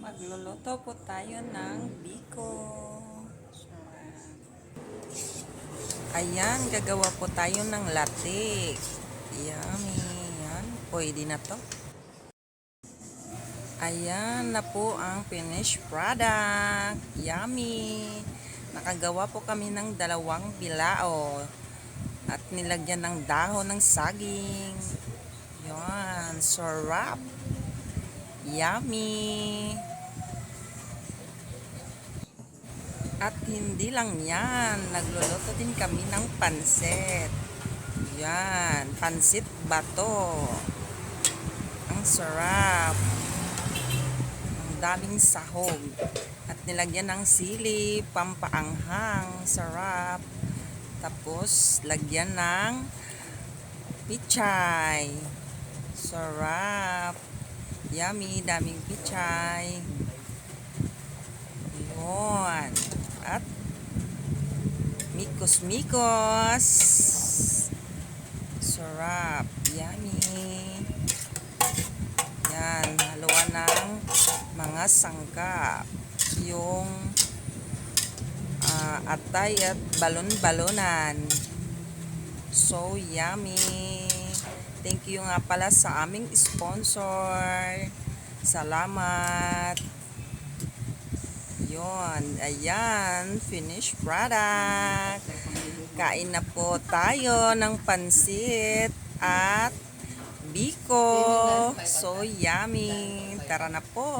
Magluluto po tayo ng biko. Ayan, gagawa po tayo ng latte. Yummy. Yan, pwede na to. Ayan na po ang finished product. Yummy. Nakagawa po kami ng dalawang bilao. At nilagyan ng dahon ng saging. Yan, sarap. Yummy! At hindi lang yan, nagluluto din kami ng pansit. Yan, pansit bato. Ang sarap. Ang daming sahog. At nilagyan ng sili, pampaanghang, sarap. Tapos, lagyan ng pichay. Sarap. Yummy, daming pichay. Yun. At mikos-mikos. Sarap. Yummy. Yan, haluan ng mga sangkap. Yung ah, atay at balon-balonan. So yummy. Thank you nga pala sa aming sponsor. Salamat. Yon, ayan, finished product. Kain na po tayo ng pansit at biko. So yummy. Tara na po.